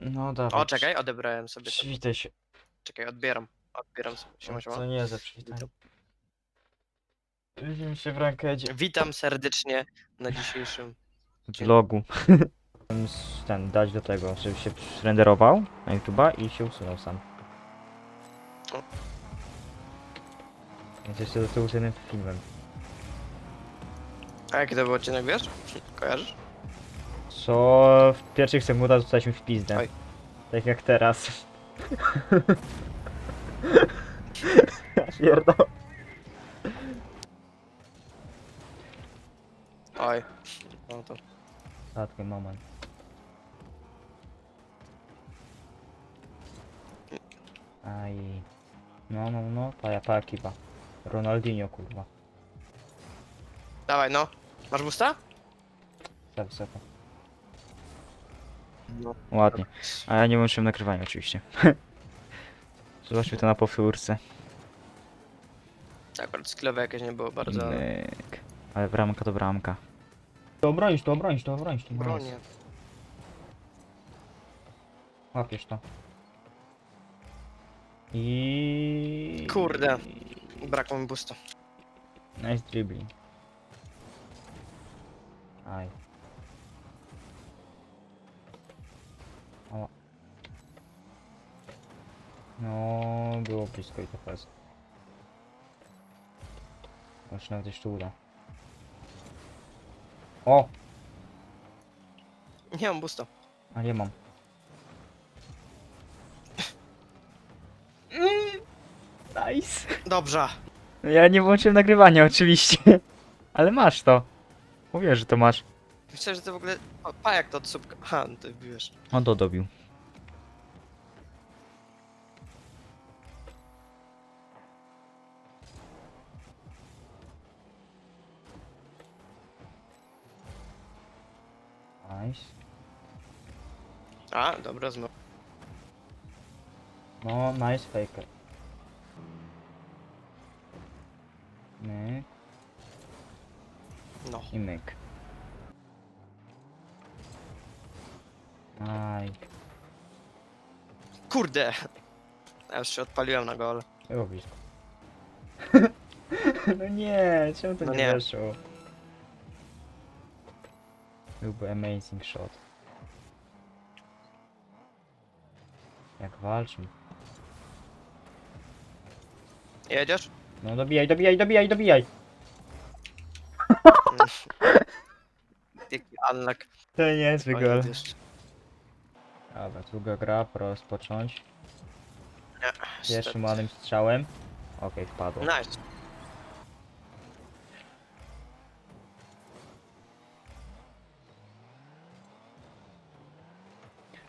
No dawaj. O, czekaj, odebrałem sobie to. Przywitaj się. Czekaj, odbieram. Odbieram sobie. Siema, siema. Co nie za przywitanie. Widzimy się w rankedzie. Witam serdecznie na dzisiejszym. Vlogu. Ten, dać do tego, żeby się renderował na YouTube'a i się usunął sam. O. Więc jeszcze do tyłu z jednym filmem. A jaki to był odcinek, wiesz? Kojarzysz? Co w pierwszych sekundach zostaliśmy w pizdę. Oj. Tak jak teraz. Ja Pierdol. Oj. No to. Rzadki moment. Aj. No, no, no, pa, pa ekipa. Ronaldinho, kurwa. Dawaj, no. Masz busta? Za wysoko. No. Ładnie. A ja nie łączyłem nagrywania oczywiście. Zobaczmy to na powtórce. Akurat sklewy jakieś nie było bardzo. Myk. Ale bramka to bramka. To obronić, to obronić, to obronić. To Bronię. Łapiesz to. I... Kurde. Brakło mi busta. Nice dribbling. Aj. No, było blisko i to fest. Może nawet jeszcze uda. O! Nie mam busta. A nie mam. Nice. Dobrze. Ja nie włączyłem nagrywania oczywiście. Ale masz to. Mówię, że to masz. Myślę, że to w ogóle. O, pa jak to od słupka. Ha, no to wbiłeś. On to dobił. Nice. A, dobra, znowu. No, nice faker. Myk No. i myk. Aj, Kurde. Ja już się odpaliłem na gol. było blisko. no nie, czemu to No nie, nie. weszło? Byłby amazing shot. Jak walczył. Jedziesz? No dobijaj, dobijaj, dobijaj, dobijaj! Jaki unlock. To nie jest Koniec gol. jeszcze. Dobra, druga gra, rozpocząć. Nie, Pierwszym niestety. ładnym strzałem. Okej, wpadło. Nice.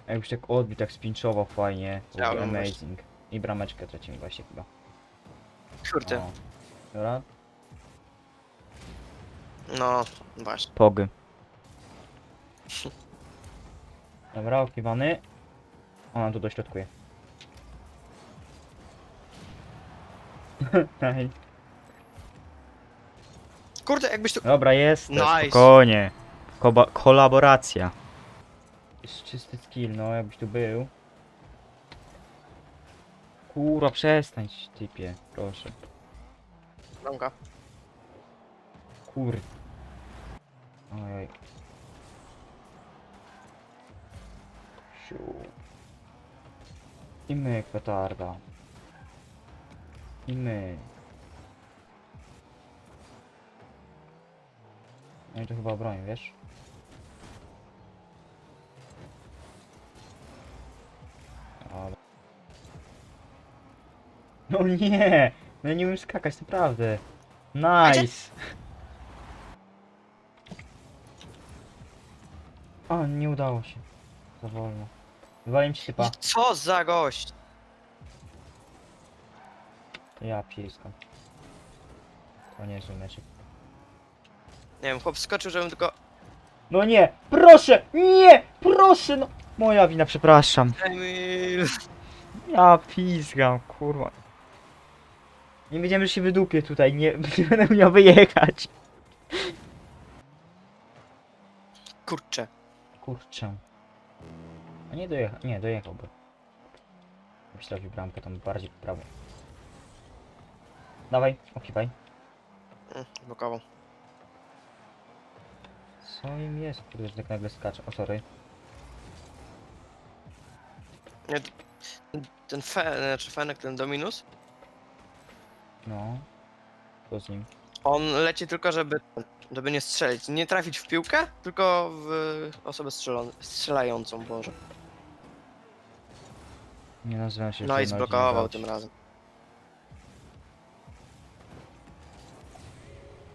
Jakbyś tak odbił, tak spinczował fajnie. byłby amazing. I brameczkę tracimy właśnie chyba. Kurde. O. Dobra, No, właśnie. Pogy. Dobra, okiwany. Ona tu dośrodkuje. Nice. Kurde, jakbyś tu. Dobra, jest. Nice. Spokojnie. Koba kolaboracja. Jest czysty skill, no jakbyś tu był. Kurwa, przestań, typie, proszę. Bramka. Kur... Ojoj. Siu. I my, petarda. I my. No i to chyba broń, wiesz? No nie! No ja nie umiem skakać, naprawdę. Nice! O, nie udało się. Za wolno. Wywaliłem ci typa. Co za gość? Ja piskam. To nie jest meczek. Nie wiem, chłop skoczył, żebym tylko. No nie! Proszę! Nie! Proszę! No! Moja wina, przepraszam. Emil. Ja piskam, kurwa. Nie wiedziałem, że się wydupię tutaj. Nie, nie będę miał wyjechać. Kurczę. Kurczę. Nie dojechał, nie, dojechałby. Trafił bramkę, tam bardziej w prawo. Dawaj, okiwaj. Mm, blokował. Co im jest? Kurde, że tak nagle skacze. O, sorry. Nie, ten- ten fe, znaczy Fenek, ten Dominus, No. Co z nim? on leci tylko, żeby, żeby nie strzelić. Nie trafić w piłkę, tylko w osobę strzelon, strzelającą, Boże. Nie nazywam się No i zblokował tym razem.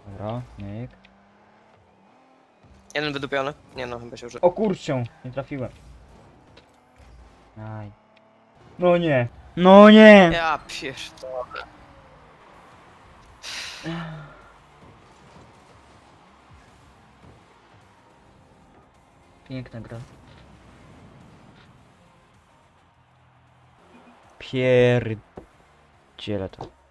Dobra, myk. Jeden wydupiony? Nie no, chyba się już... O kurczę, nie trafiłem. Aj. No nie. No nie! Ja to. Piękna gra. Pierdziele to.